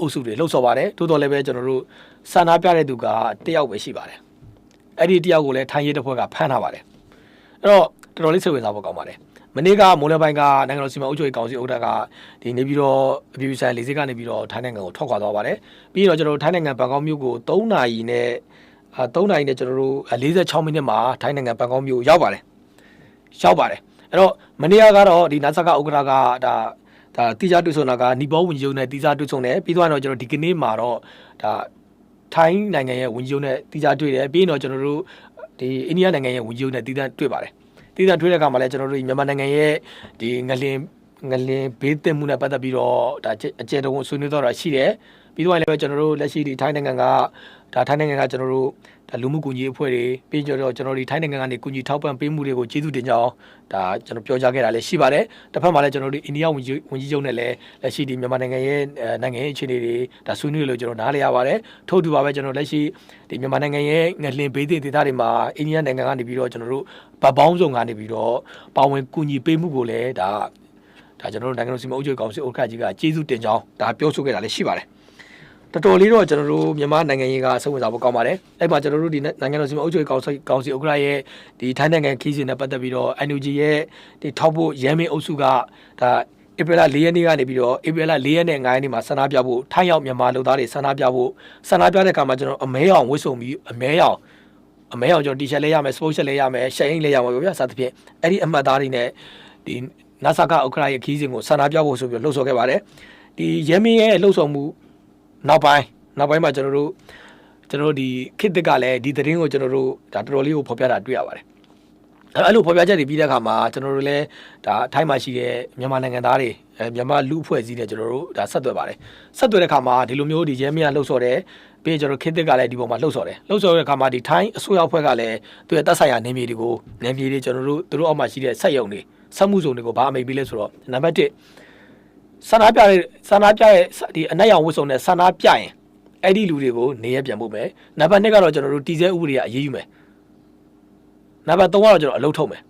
အုပ်စုတွေလှုပ်ဆော်ပါတယ်တိုးတော်လည်းပဲကျွန်တော်တို့စာနာပြတဲ့သူကတယောက်ပဲရှိပါတယ်အဲ့ဒီတယောက်ကိုလည်းထိုင်းရဲတပ်ဖွဲ့ကဖမ်းထားပါတယ်အဲ့တော့တော်တော်လေးစိတ်ဝင်စားဖို့ကောင်းပါတယ်မနေ့ကမိုးလယ်ပိုင်းကနိုင်ငံတော်စီမံအုပ်ချုပ်ရေးကောင်စီဥက္ကဋ္ဌကဒီနေပြီးတော့အပြည်ပြည်ဆိုင်ရာလေဆိပ်ကနေပြီးတော့ထိုင်းနိုင်ငံကိုထွက်ခွာသွားပါတယ်ပြီးတော့ကျွန်တော်တို့ထိုင်းနိုင်ငံဘန်ကောက်မြို့ကို3နာရီနဲ့အာ3နာရီနဲ့ကျွန်တော်တို့46မိနစ်မှာထိုင်းနိုင်ငံဘန်ကောက်မြို့ရောက်ပါတယ်ရောက်ပါတယ်အဲ့တော့မနေ့ကကတော့ဒီနာဆာကဥက္ကဋ္ဌကဒါ ဒါတိကျတွေ့ဆုံတာကနီပေါဝန်ကြီးချုပ်နဲ့တိကျတွေ့ဆုံတယ်ပြီးတော့ကျွန်တော်ဒီကနေ့မှာတော့ဒါထိုင်းနိုင်ငံရဲ့ဝန်ကြီးချုပ်နဲ့တိကျတွေ့တယ်ပြီးရင်တော့ကျွန်တော်တို့ဒီအိန္ဒိယနိုင်ငံရဲ့ဝန်ကြီးချုပ်နဲ့တိကျတွေ့ပါတယ်တည်တံ့ထွေးတဲ့အခါမှာလည်းကျွန်တော်တို့မြန်မာနိုင်ငံရဲ့ဒီငလင်ငလင်ဘေးသင့်မှုနဲ့ပတ်သက်ပြီးတော့ဒါအကျယ်တုံးဆွေးနွေးတော့တာရှိတယ်ပြီးတော့လည်းပဲကျွန်တော်တို့လက်ရှိဒီထိုင်းနိုင်ငံကဒါထိုင်းနိုင်ငံကကျွန်တော်တို့ ဒါလူမှုကူညီရေးအဖွဲ့တွေပြီးကြတော့ကျွန်တော်ဒီထိုင်းနိုင်ငံကနေကူညီထောက်ပံ့ပေးမှုတွေကိုကျေးဇူးတင်ကြအောင်ဒါကျွန်တော်ပြောကြားခဲ့တာလည်းရှိပါတယ်တစ်ဖက်မှာလည်းကျွန်တော်တို့အိန္ဒိယဝန်ကြီးဝန်ကြီးချုပ်နဲ့လည်းလက်ရှိဒီမြန်မာနိုင်ငံရဲ့နိုင်ငံရဲ့အခြေအနေတွေဒါဆွေးနွေးလို့ကျွန်တော်နားလည်ရပါတယ်ထို့တူပါပဲကျွန်တော်လက်ရှိဒီမြန်မာနိုင်ငံရဲ့ငလင်ဘေးသင့်ဒေသတွေမှာအိန္ဒိယနိုင်ငံကနေပြီးတော့ကျွန်တော်တို့ဗတ်ပေါင်းစုံကနေပြီးတော့ပါဝင်ကူညီပေးမှုကိုလည်းဒါဒါကျွန်တော်တို့နိုင်ငံတော်စီမံအုပ်ချုပ်ရေးကောင်စီဥက္ကဋ္ဌကြီးကကျေးဇူးတင်ကြောင်းဒါပြောဆိုခဲ့တာလည်းရှိပါတယ် တော်တော်လေးတော့ကျွန်တော်တို့မြန်မာနိုင်ငံရေးကစိတ်ဝင်စားဖို့ကောင်းပါတယ်အဲ့မှာကျွန်တော်တို့ဒီနိုင်ငံတော်စီမံအုပ်ချုပ်ရေးကောင်စီကောင်စီဥက္ကဋ္ဌရဲ့ဒီထိုင်းနိုင်ငံခီးစဉ်နဲ့ပတ်သက်ပြီးတော့ NUG ရဲ့ဒီထောက်ဖို့ရမ်းမင်းအုပ်စုကဒါဧပြီလ၄ရက်နေ့ကနေပြီးတော့ဧပြီလ၄ရက်နဲ့9ရက်နေ့မှာဆန္ဒပြဖို့ထိုင်းရောက်မြန်မာလူသားတွေဆန္ဒပြဖို့ဆန္ဒပြတဲ့အခါမှာကျွန်တော်အမဲအောင်ဝစ်ဆုံပြီးအမဲအောင်အမဲအောင်ကျွန်တော်တီရှပ်လေးရမယ်စပို့ရှပ်လေးရမယ်ရှယ်အင်းလေးရမှာပေါ့ဗျာစသဖြင့်အဲ့ဒီအမှတ်သားတွေနဲ့ဒီနာဆာကဥက္ကဋ္ဌရဲ့ခီးစဉ်ကိုဆန္ဒပြဖို့ဆိုပြီးလှုပ်ဆော်ခဲ့ပါတယ်ဒီရဲမင်းရဲ့လှုပ်ဆော်မှု နောက်ပိုင်းနောက်ပိုင်းမှာကျွန်တော်တို့ကျွန်တော်တို့ဒီခေတ်တက်ကလည်းဒီသတင်းကိုကျွန်တော်တို့ဒါတော်တော်လေးကိုဖော်ပြတာတွေ့ရပါတယ်အဲ့လိုဖော်ပြချက်တွေပြီးတဲ့အခါမှာကျွန်တော်တို့လည်းဒါအထိုင်းမှာရှိတဲ့မြန်မာနိုင်ငံသားတွေအဲမြန်မာလူအဖွဲ့အစည်းတွေကျွန်တော်တို့ဒါဆက်သွယ်ပါတယ်ဆက်သွယ်တဲ့အခါမှာဒီလိုမျိုးဒီရဲမင်းကလှုပ်ဆော်တယ်ပြီးရင်ကျွန်တော်ခေတ်တက်ကလည်းဒီပေါ်မှာလှုပ်ဆော်တယ်လှုပ်ဆော်တဲ့အခါမှာဒီထိုင်းအစိုးရအဖွဲ့ကလည်းသူရဲ့တပ်ဆိုင်ရာနေမြေတွေကိုနေမြေတွေကျွန်တော်တို့သူတို့အောက်မှာရှိတဲ့စက်ရုံတွေစက်မှုစုံတွေကိုဘာအမိတ်ပေးလဲဆိုတော့နံပါတ်1 ဆန္ဒပြတဲ့ဆန္ဒပြရဲ့ဒီအနက်ရောင်ဝတ်စုံနဲ့ဆန္ဒပြရင်အဲ့ဒီလူတွေကိုနေရပြန်ဖို့မယ်နံပါတ်2ကတော့ကျွန်တော်တို့တီစဲဥပဒေကအရေးယူမယ်နံပါတ်3ကတော့ကျွန်တော်အလုပ်ထုတ်မယ်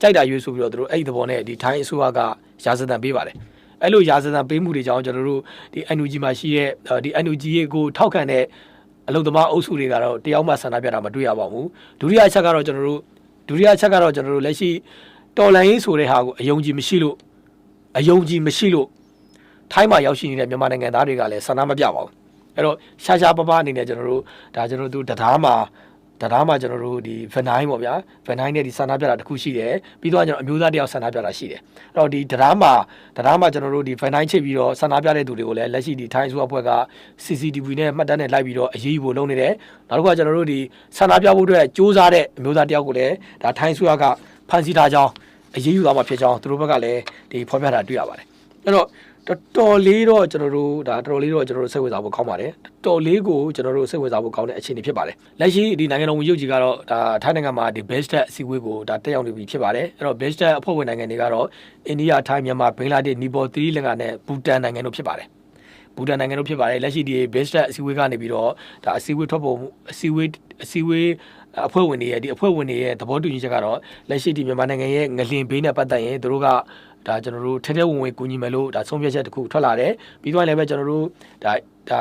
ကြိုက်တာရွေးဆိုပြီးတော့တို့အဲ့ဒီသဘောနဲ့ဒီထိုင်းအစိုးရကရာဇသံပေးပါတယ်အဲ့လိုရာဇသံပေးမှုတွေကြောင့်ကျွန်တော်တို့ဒီ NUG မှာရှိတဲ့ဒီ NUG ရဲ့ကိုထောက်ခံတဲ့အလုပ်သမားအုပ်စုတွေကတော့တယောက်မှဆန္ဒပြတာမတွေ့ရပါဘူးဒုတိယအချက်ကတော့ကျွန်တော်တို့ဒုတိယအချက်ကတော့ကျွန်တော်တို့လက်ရှိတော်လန်ရေးဆိုတဲ့ဟာကိုအယုံကြည်မရှိလို့အယုံကြည်မရှိလို့ ထိုင်းမှာရောက်ရှိနေတဲ့မြန်မာနိုင်ငံသားတွေကလည်းဆန္ဒမပြပါဘူးအဲ့တော့ရှာရှာပပအနေနဲ့ကျွန်တော်တို့ဒါကျွန်တော်တို့တရားမှာတရားမှာကျွန်တော်တို့ဒီဗနိုင်းပေါ့ဗျာဗနိုင်းနဲ့ဒီဆန္ဒပြတာတစ်ခုရှိတယ်ပြီးတော့ကျွန်တော်အမျိုးသားတယောက်ဆန္ဒပြတာရှိတယ်အဲ့တော့ဒီတရားမှာတရားမှာကျွန်တော်တို့ဒီဗနိုင်းချိတ်ပြီးတော့ဆန္ဒပြတဲ့သူတွေကိုလည်းလက်ရှိဒီထိုင်းစုအဖွဲ့က CCTV နဲ့မှတ်တမ်းနဲ့လိုက်ပြီးတော့အရေးယူဖို့လုပ်နေတယ်နောက်တစ်ခုကကျွန်တော်တို့ဒီဆန္ဒပြဖို့အတွက်စ조사တဲ့အမျိုးသားတယောက်ကိုလည်းဒါထိုင်းစုကဖမ်းဆီးထားကြောင်းအရေးယူသွားမှာဖြစ်ကြောင်းသူတို့ဘက်ကလည်းဒီဖော်ပြတာတွေ့ရပါတယ်အဲ့တော့ တော်တော်လေးတော့ကျွန်တော်တို့ဒါတော်တော်လေးတော့ကျွန်တော်တို့စိတ်ဝင်စားဖို့ကောင်းပါတယ်တော်လေးကိုကျွန်တော်တို့စိတ်ဝင်စားဖို့ကောင်းတဲ့အခြေအနေဖြစ်ပါတယ်လက်ရှိဒီနိုင်ငံတော်ဝန်ကြီးကြီးကတော့ဒါထိုင်းနိုင်ငံမှာဒီ best တက်အစည်းအဝေးကိုဒါတက်ရောက်နေပြီဖြစ်ပါတယ်အဲ့တော့ best တက်အဖွဲ့ဝင်နိုင်ငံတွေကတော့အိန္ဒိယထိုင်းမြန်မာဘင်္ဂလားဒေ့ရှ်နီပေါ်သီရိလင်္ကာနဲ့ဘူတန်နိုင်ငံတို့ဖြစ်ပါတယ်ဘူတန်နိုင်ငံတို့ဖြစ်ပါတယ်လက်ရှိဒီ best တက်အစည်းအဝေးကနေပြီးတော့ဒါအစည်းအဝေးထွက်ပေါ်အစည်းအဝေးအစည်းအဝေးအဖွဲ့ဝင်တွေရဲ့ဒီအဖွဲ့ဝင်တွေရဲ့သဘောတူညီချက်ကတော့လက်ရှိဒီမြန်မာနိုင်ငံရဲ့ငလင်ဘေးနဲ့ပတ်သက်ရင်တို့က ဒါကျွန်တော်တို့ထဲထဲဝင်ဝင်ကူညီမယ်လို့ဒါဆုံးဖြတ်ချက်တစ်ခုထွက်လာတယ်ပြီးတော့လည်းပဲကျွန်တော်တို့ဒါဒါ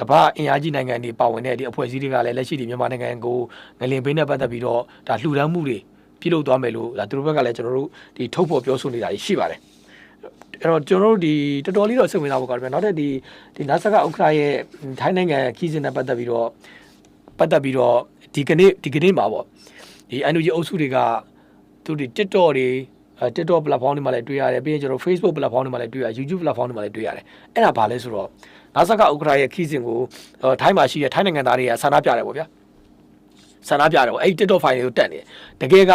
ကမ္ဘာအင်အားကြီးနိုင်ငံတွေပါဝင်တဲ့ဒီအဖွဲ့အစည်းတွေကလည်းလက်ရှိဒီမြန်မာနိုင်ငံကိုငလင်ဘေးနဲ့ပတ်သက်ပြီးတော့ဒါလှူဒန်းမှုတွေပြုလုပ်သွားမယ်လို့ဒါသူတို့ဘက်ကလည်းကျွန်တော်တို့ဒီထုတ်ဖော်ပြောဆိုနေတာရှိပါတယ်အဲ့တော့ကျွန်တော်တို့ဒီတော်တော်လေးတော့စိတ်ဝင်စားဖို့ကောင်းတယ်နောက်ထပ်ဒီဒီနာဆာကဥက္ကဋ္ဌရဲ့ထိုင်းနိုင်ငံခီးစဉ်နဲ့ပတ်သက်ပြီးတော့ပတ်သက်ပြီးတော့ဒီကနေ့ဒီကနေ့မှာပေါ့ဒီ NUG အုပ်စုတွေကသူတို့ TikTok တွေအဲ TikTok platform တွေမှာလည်းတွေ့ရတယ်ပြီးရင်ကျွန်တော် Facebook platform တွေမှာလည်းတွေ့ရ YouTube platform တွေမှာလည်းတွေ့ရတယ်အဲ့ဒါဘာလဲဆိုတော့နာဆာကဥက္ကဋ္ဌရဲ့ခီးစဉ်ကိုထိုင်းမှာရှိတဲ့ထိုင်းနိုင်ငံသားတွေကဆန္ဒပြတယ်ပေါ့ဗျာဆန္ဒပြတယ်ပေါ့အဲ့ဒီ TikTok file တွေကိုတက်နေတယ်တကယ်က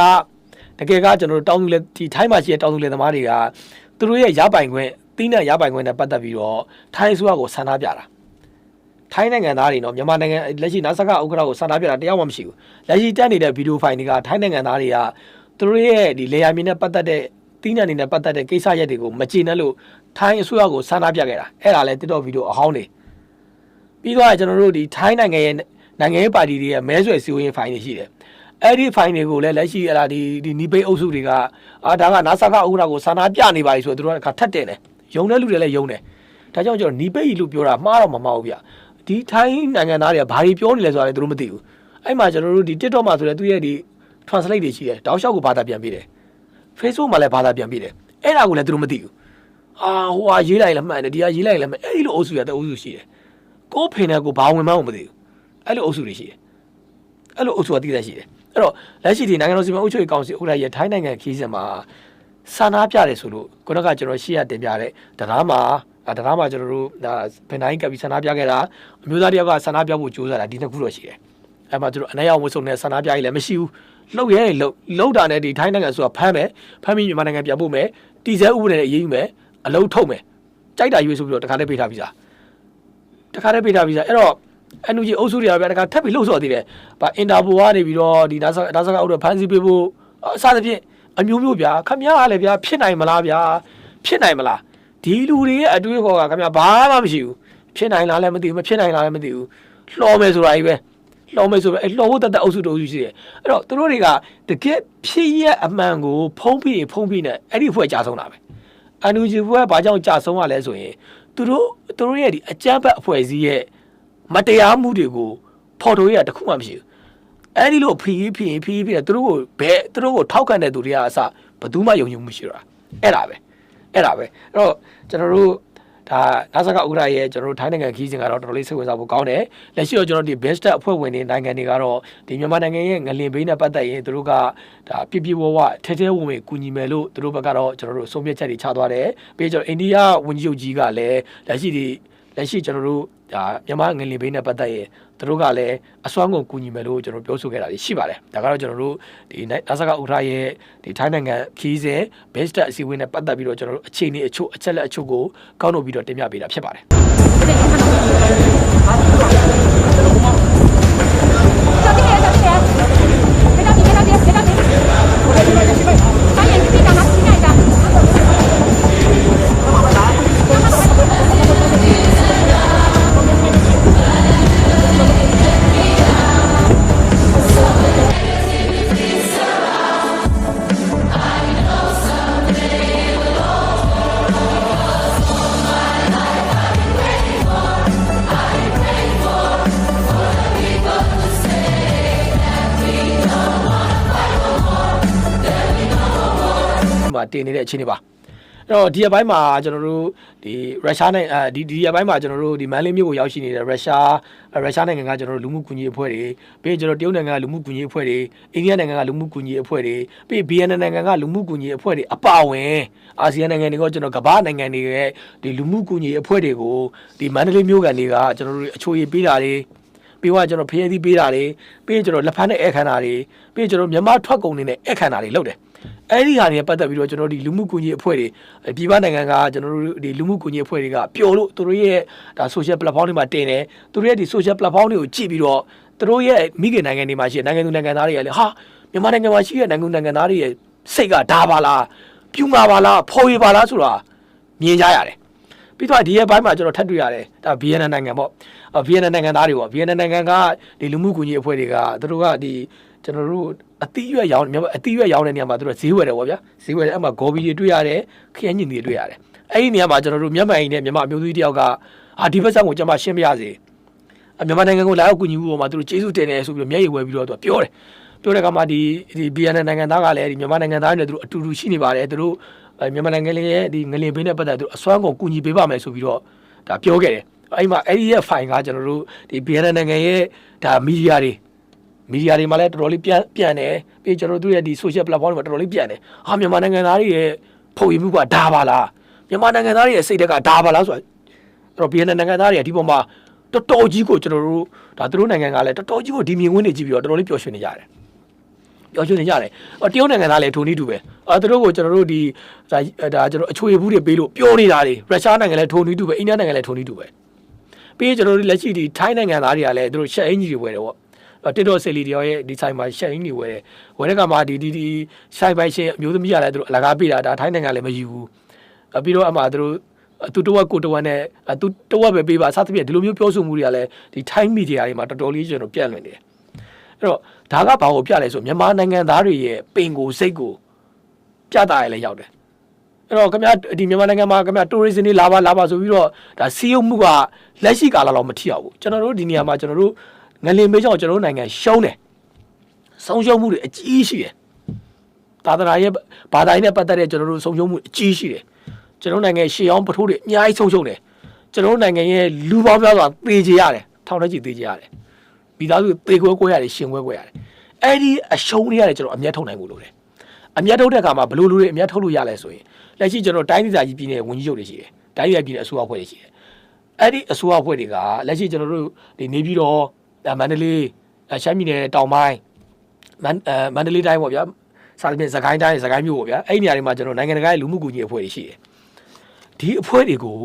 တကယ်ကကျွန်တော်တို့တောင်းသူလေဒီထိုင်းမှာရှိတဲ့တောင်းသူလေသမားတွေကသူတို့ရဲ့ရပိုင်ခွင့်တီးနဲ့ရပိုင်ခွင့်နဲ့ပတ်သက်ပြီးတော့ထိုင်းအစိုးရကိုဆန္ဒပြတာထိုင်းနိုင်ငံသားတွေနော်မြန်မာနိုင်ငံလက်ရှိနာဆာကဥက္ကဋ္ဌကိုဆန္ဒပြတာတယောက်မှမရှိဘူးလက်ရှိတက်နေတဲ့ဗီဒီယိုဖိုင်တွေကထိုင်းနိုင်ငံသားတွေက သူတို့ရဲ့ဒီလေယာဉ်မြေနဲ့ပတ်သက်တဲ့တီးနှံနေနဲ့ပတ်သက်တဲ့ကိစ္စရပ်တွေကိုမကျေနပ်လို့ထိုင်းအစိုးရကိုဆန္ဒပြခဲ့တာအဲ့ဒါလဲ TikTok ဗီဒီယိုအဟောင်းတွေပြီးတော့ကျွန်တော်တို့ဒီထိုင်းနိုင်ငံရဲ့နိုင်ငံရေးပါတီတွေရဲ့မဲဆွယ်စည်းဝေးဖိုင်တွေရှိတယ်အဲ့ဒီဖိုင်တွေကိုလည်းလက်ရှိအလားဒီဒီနီပိတ်အုပ်စုတွေကအာဒါကနာဆာကဥက္ကဋ္ဌကိုဆန္ဒပြနေပါပြီဆိုတော့သူတို့ကထတ်တယ်တယ်ယုံတဲ့လူတွေလည်းယုံတယ်ဒါကြောင့်ကျွန်တော်နီးပိတ်လို့ပြောတာမှားတော့မမှားဘူးဗျဒီထိုင်းနိုင်ငံသားတွေကဘာတွေပြောနေလဲဆိုတာလည်းသူတို့မသိဘူးအဲ့မှာကျွန်တော်တို့ဒီ TikTok မှာဆိုလည်းသူရဲ့ဒီ translate တွေရှိတယ်တောက်လျှောက်ကိုဘာသာပြန်ပေးတယ် Facebook မှာလည်းဘာသာပြန်ပေးတယ်အဲ့ဒါကိုလည်းသူတို့မသိဘူးအာဟိုဟာရေးလိုက်လည်းမှန်တယ်ဒီဟာရေးလိုက်လည်းမှန်အဲ့ဒီလိုအုပ်စုရတဲ့အုပ်စုရှိတယ်ကိုယ်ဖင်တဲ့ကိုဘာဝင်မှန်းမသိဘူးအဲ့လိုအုပ်စုတွေရှိတယ်အဲ့လိုအုပ်စုကတည်တဲ့ရှိတယ်အဲ့တော့လက်ရှိဒီနိုင်ငံတော်စီမံအုပ်ချုပ်ရေးကောင်စီဥက္ကဋ္ဌရဲ့ထိုင်းနိုင်ငံခီးစဉ်မှာစာနာပြတယ်ဆိုလို့ခုနကကျွန်တော်ရှေ့ရတင်ပြတဲ့တရားမှာတရားမှာကျွန်တော်တို့ဒါဘယ်နိုင်ကပ်ပြီးဆန္ဒပြခဲ့တာအမျိုးသားတယောက်ကဆန္ဒပြဖို့ကြိုးစားတာဒီနှစ်ခုတော့ရှိတယ်အဲ့မှာကျွန်တော်အနေအောင်ဝတ်စုံနဲ့ဆန္ဒပြရေးလည်းမရှိဘူး လှုပ်ရဲလှုပ်လှုပ်တာနဲ့ဒီထိုင်းနိုင်ငံဆိုတာဖမ်းမယ်ဖမ်းပြီးမြန်မာနိုင်ငံပြန်ပို့မယ်တီစဲဥပဒေနဲ့အရေးယူမယ်အလုံးထုတ်မယ်ကြိုက်တာရွေးဆိုပြီးတော့တခါတည်းပေးထားပြီးသားတခါတည်းပေးထားပြီးသားအဲ့တော့အန်ယူဂျီအုပ်စုတွေကဗျာတခါထပ်ပြီးလှုပ်ဆော်သေးတယ်ဗာအင်တာပိုကနေပြီးတော့ဒီဒါဆဒါဆကအုပ်တော့ဖမ်းဆီးပေးဖို့အစသဖြင့်အမျိုးမျိုးဗျာခမရကလည်းဗျာဖြစ်နိုင်မလားဗျာဖြစ်နိုင်မလားဒီလူတွေရဲ့အတွေးခေါ်ကခမရဘာမှမရှိဘူးဖြစ်နိုင်လားလည်းမသိဘူးမဖြစ်နိုင်လားလည်းမသိဘူးလှော်မယ်ဆိုတာကြီးပဲ လှော်မယ်ဆိုပဲအဲ့လှော်ဖို့တတ်တဲ့အုပ်စုတို့အုပ်စုရှိတယ်အဲ့တော့သူတို့တွေကတကယ်ဖြစ်ရဲ့အမှန်ကိုဖုံးပြီးဖုံးပြီးနဲ့အဲ့ဒီဖွဲ့ကြာဆုံးတာပဲအန်ယူဂျီဖွဲ့ဘာကြောင့်ကြာဆုံးရလဲဆိုရင်သူတို့သူတို့ရဲ့ဒီအကြမ်းဖက်အဖွဲ့အစည်းရဲ့မတရားမှုတွေကိုဖော်ထုတ်ရတာတစ်ခုမှမရှိဘူးအဲ့ဒီလိုဖီးဖီးဖီးဖီးသူတို့ကိုဘယ်သူတို့ကိုထောက်ခံတဲ့သူတွေကအစဘယ်သူမှယုံကြည်မှုမရှိတော့အဲ့ဒါပဲအဲ့ဒါပဲအဲ့တော့ကျွန်တော်တို့ ဒါနာဆာကဥက္ကရာရဲ့ကျွန်တော်တို့ထိုင်းနိုင်ငံခီးစဉ်ကတော့တော်တော်လေးစိတ်ဝင်စားဖို့ကောင်းတယ်လက်ရှိတော့ကျွန်တော်ဒီ best အဖွဲ့ဝင်တွေနိုင်ငံတွေကတော့ဒီမြန်မာနိုင်ငံရဲ့ငလင်ဘေးနဲ့ပတ်သက်ရင်သူတို့ကဒါပြပြဝဝထဲထဲဝင်ဝင်ကူညီမယ်လို့သူတို့ဘက်ကတော့ကျွန်တော်တို့ဆုံးဖြတ်ချက်တွေချသွားတယ်ပြီးတော့အိန္ဒိယဝန်ကြီးချုပ်ကြီးကလည်းလက်ရှိဒီ လက်ရှိကျွန်တော်တို့ဒါမြန်မာငလင်ဘေးနဲ့ပတ်သက်ရင်သူတို့ကလည်းအစွမ်းကုန်ကူညီမယ်လို့ကျွန်တော်ပြောဆိုခဲ့တာတွေရှိပါတယ်ဒါကတော့ကျွန်တော်တို့ဒီနာဆာကဥထရဲ့ဒီထိုင်းနိုင်ငံခီးစဉ် best အစည်းအဝေးနဲ့ပတ်သက်ပြီးတော့ကျွန်တော်တို့အခြေအနေအချို့အချက်လက်အချို့ကိုကောက်နှုတ်ပြီးတော့တင်ပြပေးတာဖြစ်ပါတယ် 小心点，小心点！别着急，别着急，别着急！把眼睛闭 တင်နေတဲ့အခြေအနေပါအဲ့တော့ဒီအပိုင်းမှာကျွန်တော်တို့ဒီရုရှားနဲ့အဲဒီဒီအပိုင်းမှာကျွန်တော်တို့ဒီမန်လေးမြို့ကိုရောက်ရှိနေတဲ့ရုရှားရုရှားနိုင်ငံကကျွန်တော်တို့လူမှုကူညီအဖွဲ့တွေပြီးရင်ကျွန်တော်တရုတ်နိုင်ငံကလူမှုကူညီအဖွဲ့တွေအိန္ဒိယနိုင်ငံကလူမှုကူညီအဖွဲ့တွေပြီးဗီယက်နမ်နိုင်ငံကလူမှုကူညီအဖွဲ့တွေအပါအဝင်အာဆီယံနိုင်ငံတွေကကျွန်တော်ကမ္ဘာနိုင်ငံတွေရဲ့ဒီလူမှုကူညီအဖွဲ့တွေကိုဒီမန္တလေးမြို့ကန်တွေကကျွန်တော်တို့အချိုးရည်ပေးတာတွေပြီးတော့ကျွန်တော်ဖျဲသီးပေးတာတွေပြီးရင်ကျွန်တော်လက်ဖက်နဲ့ဧည့်ခံတာတွေပြီးရင်ကျွန်တော်မြန်မာထွက်ကုန်တွေနဲ့ဧည့်ခံတာတွေလုပ်တယ် အဲ့ဒီဟာတွေနဲ့ပတ်သက်ပြီးတော့ကျွန်တော်ဒီလူမှုကူညီအဖွဲ့တွေပြည်ပနိုင်ငံကကျွန်တော်တို့ဒီလူမှုကူညီအဖွဲ့တွေကပျော်လို့သူတို့ရဲ့ဒါ social platform တွေမှာတင်တယ်သူတို့ရဲ့ဒီ social platform တွေကိုကြည့်ပြီးတော့သူတို့ရဲ့မိခင်နိုင်ငံတွေမှာရှိတဲ့နိုင်ငံသူနိုင်ငံသားတွေကလည်းဟာမြန်မာနိုင်ငံမှာရှိတဲ့နိုင်ငံသူနိုင်ငံသားတွေရဲ့စိတ်ကဒါပါလားပြူမာပါလားဖော်ရပါလားဆိုတာမြင်ကြရတယ်ပြီးတော့ဒီရဲ့ဘိုင်းမှာကျွန်တော်ထပ်တွေ့ရတယ်ဒါဗီယက်နမ်နိုင်ငံပေါ့ဗီယက်နမ်နိုင်ငံသားတွေပေါ့ဗီယက်နမ်နိုင်ငံကဒီလူမှုကူညီအဖွဲ့တွေကသူတို့ကဒီကျွန်တော်တို့ အတိရွက်ရောင်းမြန်မာအတိရွက်ရောင်းတဲ့နေရာမှာသူတို့ဈေးဝယ်တယ်ပေါ့ဗျာဈေးဝယ်တယ်အဲ့မှာဂေါ်ဘီတွေတွေ့ရတယ်ခရမ်းညင်တွေတွေ့ရတယ်အဲ့ဒီနေရာမှာကျွန်တော်တို့မြန်မာအိမ်နဲ့မြန်မာအမျိုးသမီးတယောက်ကဟာဒီဘက်ဆောင်ကိုကျွန်မရှင်းပြရစေအမြန်မာနိုင်ငံကိုလာရောက်ကူညီမှုပေါ်မှာသူတို့ကျေးဇူးတင်တယ်ဆိုပြီးတော့မျက်ရည်ဝဲပြီးတော့သူကပြောတယ်ပြောတဲ့အခါမှာဒီဒီဗီယက်နမ်နိုင်ငံသားကလည်းဒီမြန်မာနိုင်ငံသားတွေနဲ့သူတို့အတူတူရှိနေပါတယ်သူတို့အဲမြန်မာနိုင်ငံလေးရဲ့ဒီငလင်ဘေးနဲ့ပတ်သက်သူအစွမ်းကုန်ကူညီပေးပါမယ်ဆိုပြီးတော့ဒါပြောခဲ့တယ်အဲ့မှာအဲ့ဒီရဲ့ file ကကျွန်တော်တို့ဒီ BNN နိုင်ငံရဲ့ဒါမီဒီယာတွေ မီဒီယာတွေမှာလည်းတော်တော်လေးပြန်ပြန်တယ်ပြီးကျွန်တော်တို့ရဲ့ဒီ social platform တွေမှာတော်တော်လေးပြန်တယ်ဟာမြန်မာနိုင်ငံသားတွေရဲ့ဖုန်ရမှုကဒါပါလားမြန်မာနိုင်ငံသားတွေရဲ့စိတ်ဓာတ်ကဒါပါလားဆိုတော့အဲ့တော့ BNN နိုင်ငံသားတွေကဒီပေါ်မှာတော်တော်ကြီးကိုကျွန်တော်တို့ဒါသူတို့နိုင်ငံကလည်းတော်တော်ကြီးကိုဒီမြင်ကွင်းတွေကြည့်ပြီးတော့တော်တော်လေးပျော်ရွှင်နေကြတယ်ပြောချင်နေကြတယ်။အော်တရုတ်နိုင်ငံသားလည်းထိုနည်းတူပဲ။အာသူတို့ကိုကျွန်တော်တို့ဒီဒါဒါကျွန်တော်အချွေဘူးတွေပေးလို့ပြောနေတာတွေရုရှားနိုင်ငံလည်းထိုနည်းတူပဲအိန္ဒိယနိုင်ငံလည်းထိုနည်းတူပဲ။ပြီးရင်ကျွန်တော်တို့လက်ရှိဒီထိုင်းနိုင်ငံသားတွေကလည်းသူတို့ရှက်အင်ကြီးတွေဝယ်တယ်ပေါ့။ အော်တစ်တော့ဆယ်လီတယောက်ရဲ့ဒီဆိုင်မှာရှက်အင်ကြီးဝယ်တယ်။ဝယ်တဲ့ကမှဒီဒီဒီဆိုင်ပိုင်ရှင်အမျိုးသမီးကလည်းသူတို့အလကားပေးတာဒါထိုင်းနိုင်ငံလည်းမယူဘူး။အပြီးတော့အမှသူတို့သူတဝက်ကိုတဝက်နဲ့သူတဝက်ပဲပေးပါစသဖြင့်ဒီလိုမျိုးပြောဆိုမှုတွေကလည်းဒီထိုင်းမီဒီယာတွေမှာတော်တော်လေးကျွန်တော်ပြန့်လွင့်နေတယ်။အဲ့တော့ဒါကဘာကိုပြလဲဆိုမြန်မာနိုင်ငံသားတွေရဲ့ပင်ကိုစိတ်ကိုပြတာရလည်းရောက်တယ်အဲ့တော့ခင်ဗျာဒီမြန်မာနိုင်ငံမှာခင်ဗျာ tourism တွေလာပါလာပါဆိုပြီးတော့ဒါစီးရုံမှုကလက်ရှိကာလလောက်မထိအောင်ဘူးကျွန်တော်တို့ဒီနေရာမှာကျွန်တော်တို့ ငလင်မေးကြောင့်ကျွန်တော်တို့နိုင်ငံရှုံးတယ်ဆုံးရှုံးမှုတွေအကြီးရှိတယ်သာသနာရဲ့ဘာသာရေးနဲ့ပတ်သက်တဲ့ကျွန်တော်တို့ဆုံးရှုံးမှုအကြီးရှိတယ်ကျွန်တော်တို့နိုင်ငံရှေးအောင်ပထိုးတွေအများကြီးဆုံးရှုံးတယ်ကျွန်တော်တို့နိုင်ငံရဲ့လူပေါင်းများစွာသေကြရတယ်ထောင်ထဲကြီးသေကြရတယ်မိသားစုသေခွဲခွဲရတယ်ရှင်ခွဲခွဲရတယ်အဲ့ဒီအရှုံးတွေရတယ်ကျွန်တော်အမျက်ထုတ်နိုင်ဖို့လိုတယ်အမျက်ထုတ်တဲ့အခါမှာဘယ်လိုလူတွေအမျက်ထုတ်လို့ရလဲဆိုရင်လက်ရှိကျွန်တော်တိုင်းဒေသကြီးပြည်နယ်ဝန်ကြီးချုပ်တွေရှိတယ်တိုင်းဒေသပြည်နယ်အစိုးရအဖွဲ့တွေရှိတယ်အဲ့ဒီအစိုးရအဖွဲ့တွေကလက်ရှိကျွန်တော်တို့ဒီနေပြည်တော်အဲ မန္တလေးအဲရှမ်းပြည်နယ်တောင်ပိုင်းမန္အဲမန္တလေးတိုင်းပေါ့ဗျာစာသဖြင့်စကိုင်းတိုင်းစကိုင်းမြို့ပေါ့ဗျာအဲ့ဒီနေရာတွေမှာကျွန်တော်နိုင်ငံတကာရဲ့လူမှုကူညီအဖွဲ့တွေရှိတယ်ဒီအဖွဲ့တွေကို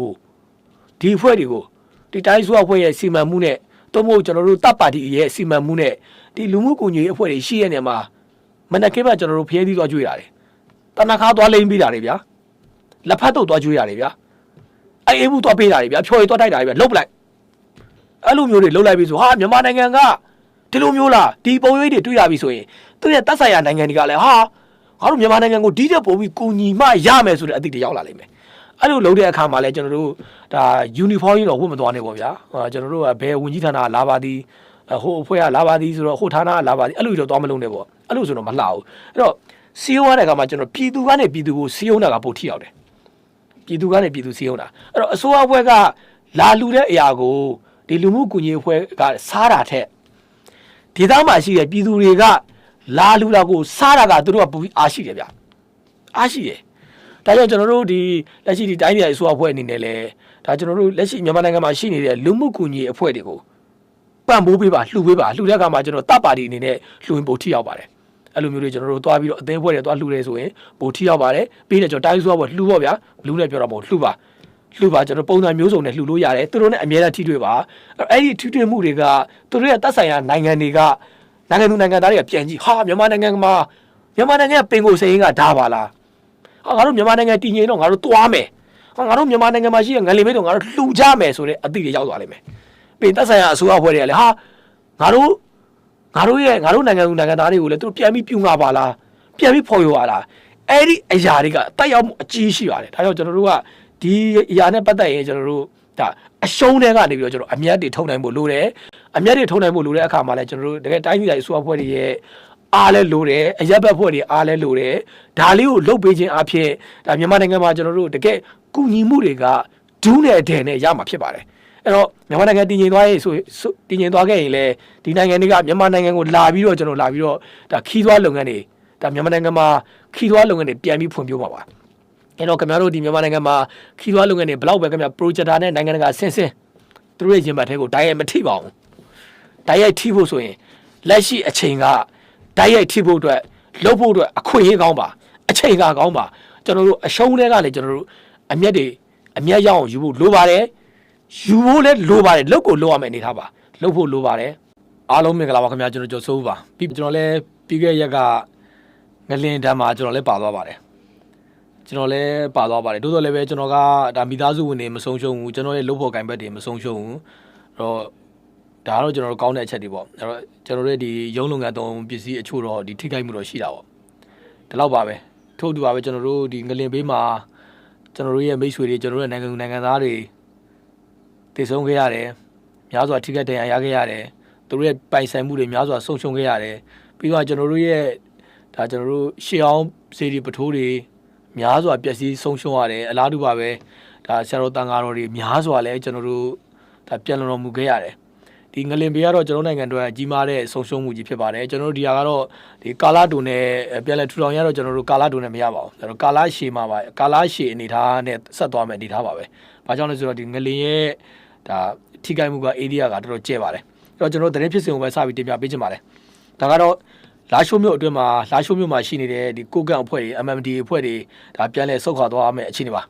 ဒီအဖွဲ့တွေကိုဒီတိုင်းအစိုးရအဖွဲ့ရဲ့စီမံမှုနဲ့သို့မဟုတ်ကျွန်တော်တို့တပ်ပါတီရဲ့စီမံမှုနဲ့ဒီလူမှုကူညီရေးအဖွဲ့တွေရှိရတဲ့နေရာမှာမနက်ခင်းမှာကျွန်တော်တို့ဖျဲသီးသွားကြွေးရတယ်တနခါသွားလိမ့်ပြီးတာတွေဗျာလက်ဖက်တော့သွားကြွေးရတယ်ဗျာအဲ့အိမ်မှုသွားပေးတာတွေဗျာဖြော်ရည်သွားတိုက်တာတွေဗျာလုတ်ပလိုက် အဲ့လိုမျိုးတွေလုတ်လိုက်ပြီဆိုဟာမြန်မာနိုင်ငံကဒီလိုမျိုးလားဒီပုံရိပ်တွေတွေ့ရပြီဆိုရင်သူရဲ့တပ်ဆိုင်ရာနိုင်ငံတွေကလည်းဟာငါတို့မြန်မာနိုင်ငံကိုဒီတဲ့ပုံပြီးကူညီမှရမယ်ဆိုတဲ့အသည့်တွေရောက်လာလိမ့်မယ်အဲ့လိုလုပ်တဲ့အခါမှာလည်းကျွန်တော်တို့ဒါ uniform ကြီးတော့ဝတ်မသွားနဲ့ပေါ့ဗျာဟာကျွန်တော်တို့ကဘယ်ဝင်ကြီးဌာနကလာပါသည်အဟိုအဖွဲ့ကလာပါသည်ဆိုတော့ဟိုဌာနကလာပါသည်အဲ့လိုတော့သွားမလုံးနဲ့ပေါ့အဲ့လိုဆိုတော့မလှဘူးအဲ့တော့စီယုံရတဲ့အခါမှာကျွန်တော်ပြည်သူကနေပြည်သူကိုစီယုံတာကပိုထိရောက်တယ်ပြည်သူကနေပြည်သူစီယုံတာအဲ့တော့အစိုးရအဖွဲ့ကလာလူတဲ့အရာကို ဒီလူမှုကူညီရေးအဖွဲ့ကစားတာထက်ဒေသမှာရှိတဲ့ပြည်သူတွေကလာလူတာကိုစားတာကသူတို့ကပူပြီးအားရှိတယ်ဗျအားရှိတယ်ဒါကြောင့်ကျွန်တော်တို့ဒီလက်ရှိဒီတိုင်းပြည်အစိုးရအဖွဲ့အနေနဲ့လည်းဒါကျွန်တော်တို့လက်ရှိမြန်မာနိုင်ငံမှာရှိနေတဲ့လူမှုကူညီရေးအဖွဲ့တွေကိုပံ့ပိုးပေးပါလှူပေးပါလှူတဲ့အခါမှာကျွန်တော်တပ်ပါတီအနေနဲ့လှူရင်ပိုထိရောက်ပါတယ်အဲ့လိုမျိုးတွေကျွန်တော်တို့သွားပြီးတော့အသေးအဖွဲ့တွေသွားလှူရဲဆိုရင်ပိုထိရောက်ပါတယ်ပြီးတော့ကျွန်တော်တိုင်းအစိုးရအဖွဲ့လှူပေါ့ဗျာဘလူးနဲ့ပြောတော့မဟုတ်လှူပါ လှူပါကျွန်တော်ပုံစံမျိုးစုံနဲ့လှူလို့ရတယ်သူတို့နဲ့အများနဲ့ထိတွေ့ပါအဲ့ဒီထိတွေ့မှုတွေကသူတို့ရဲ့တပ်ဆိုင်ရာနိုင်ငံတွေကနိုင်ငံသူနိုင်ငံသားတွေကပြန်ကြည့်ဟာမြန်မာနိုင်ငံမှာမြန်မာနိုင်ငံကပင်ကိုစိန်ကဒါပါလားဟာငါတို့မြန်မာနိုင်ငံတည်ငြိမ်တော့ငါတို့သွားမယ်ဟာငါတို့မြန်မာနိုင်ငံမှာရှိတဲ့ငလင်မေးတော့ငါတို့လှူကြမယ်ဆိုတဲ့အသည့်တွေရောက်သွားလိမ့်မယ်ပြင်သက်ဆိုင်ရာအစိုးရအဖွဲ့တွေကလည်းဟာငါတို့ငါတို့ရဲ့ငါတို့နိုင်ငံသူနိုင်ငံသားတွေကိုလည်းသူတို့ပြန်ပြီးပြူငါပါလားပြန်ပြီးဖော်ရပါလားအဲ့ဒီအရာတွေကတက်ရောက်မှုအကြီးရှိပါတယ်ဒါကြောင့်ကျွန်တော်တို့က ဒီအရာနဲ့ပတ်သက်ရင်ကျွန်တော်တို့ဒါအရှုံးတွေကနေပြီးတော့ကျွန်တော်အမျက်တွေထုတ်နိုင်ဖို့လိုတယ်အမျက်တွေထုတ်နိုင်ဖို့လိုတဲ့အခါမှာလည်းကျွန်တော်တို့တကယ်တိုင်းပြည်တိုင်းအစိုးရအဖွဲ့တွေရဲ့အားလဲလိုတယ်အရက်ဘက်ဖွဲ့တွေအားလဲလိုတယ်ဒါလေးကိုလုတ်ပေးခြင်းအဖြစ်ဒါမြန်မာနိုင်ငံမှာကျွန်တော်တို့တကယ်ကုညီမှုတွေကဒူးနဲ့အဒယ်နဲ့ရမှာဖြစ်ပါတယ်အဲ့တော့မြန်မာနိုင်ငံတည်ငြိမ်သွားရေးဆိုဆိုတည်ငြိမ်သွားခဲ့ရင်လည်းဒီနိုင်ငံတွေကမြန်မာနိုင်ငံကိုလာပြီးတော့ကျွန်တော်လာပြီးတော့ဒါခီးသွွားလုပ်ငန်းတွေဒါမြန်မာနိုင်ငံမှာခီးသွွားလုပ်ငန်းတွေပြန်ပြီးဖွံ့ဖြိုးမှာပါ အဲ့တော့ခင်ဗျားတို့ဒီမြန်မာနိုင်ငံမှာခီးသွွားလုပ်ငန်းတွေဘယ်လောက်ပဲခင်ဗျာ projector နဲ့နိုင်ငံတကာဆင်းဆင်းသူတို့ရဲ့ရင်ဘတ်ထဲကိုတိုင်းရိုက်မထိပါဘူးတိုက်ရိုက်ထိဖို့ဆိုရင်လက်ရှိအချိန်ကတိုက်ရိုက်ထိဖို့အတွက်လှုပ်ဖို့အတွက်အခွင့်အရေးကောင်းပါအချိန်ကကောင်းပါကျွန်တော်တို့အရှုံးတွေကလည်းကျွန်တော်တို့အမျက်တွေအမျက်ရအောင်ယူဖို့လိုပါတယ်ယူဖို့လည်းလိုပါတယ်လုပ်ကိုလုပ်ရမယ်အနေထားပါလုပ်ဖို့လိုပါတယ်အားလုံးမင်္ဂလာပါခင်ဗျာကျွန်တော်ကျော်စိုးပါပြီးကျွန်တော်လည်းပြီးခဲ့တဲ့ရက်ကငလင်တန်းမှာကျွန်တော်လည်းပါသွားပါတယ် ကျွန်တော်လည်းပါသွားပါတယ်တိုးတော်လည်းပဲကျွန်တော်ကဒါမိသားစုဝင်တွေမဆုံးရှုံးဘူးကျွန်တော်ရဲ့လုပ်ဖို့ကင်ဘက်တွေမဆုံးရှုံးဘူးအဲ့တော့ဒါကတော့ကျွန်တော်တို့ကောင်းတဲ့အချက်တွေပေါ့အဲ့တော့ကျွန်တော်တို့ဒီရုံးလုပ်ငန်းသုံးပစ္စည်းအချို့တော့ဒီထိခိုက်မှုတော့ရှိတာပေါ့ဒီလောက်ပါပဲထို့အတူပါပဲကျွန်တော်တို့ဒီငလင်ဘေးမှာကျွန်တော်တို့ရဲ့မိတ်ဆွေတွေကျွန်တော်တို့ရဲ့နိုင်ငံသူနိုင်ငံသားတွေတည်ဆုံးခဲ့ရတယ်များစွာထိခိုက်ဒဏ်ရာရခဲ့ရတယ်သူတို့ရဲ့ပိုင်ဆိုင်မှုတွေများစွာဆုံးရှုံးခဲ့ရတယ်ပြီးတော့ကျွန်တော်တို့ရဲ့ဒါကျွန်တော်တို့ရှေးအောင်စေဒီပထိုးတွေ များစွာပျက်စီးဆုံးရှုံးရတယ်အလားတူပါပဲဒါဆရာတော်တန်ဃာတော်တွေများစွာလည်းကျွန်တော်တို့ဒါပြန်လည်တော်မူခဲ့ရတယ်ဒီငလင်ဘေးကတော့ကျွန်တော်နိုင်ငံအတွက်ကြီးမားတဲ့ဆုံးရှုံးမှုကြီးဖြစ်ပါတယ်ကျွန်တော်တို့ဒီဟာကတော့ဒီကာလာတူနဲ့ပြန်လဲထူထောင်ရတော့ကျွန်တော်တို့ကာလာတူနဲ့မရပါဘူးအဲ့တော့ကာလာရှည်မှာပါကာလာရှည်အနေထားနဲ့ဆက်သွားမယ်အနေထားပါပဲဘာကြောင့်လဲဆိုတော့ဒီငလင်ရဲ့ဒါထိခိုက်မှုက area ကတော်တော်ကျဲပါတယ်အဲ့တော့ကျွန်တော်တို့သတင်းဖြစ်စဉ်ကိုပဲစပြီးတင်ပြပေးချင်ပါတယ်ဒါကတော့ လာရှိုးမြို့အတွင်းမှာလာရှိုးမြို့မှာရှိနေတဲ့ဒီကိုကန့်အဖွဲ့တွေ MMD အဖွဲ့တွေဒါပြန်လဲဆုတ်ခွာသွားမယ်အခြေအနေပါ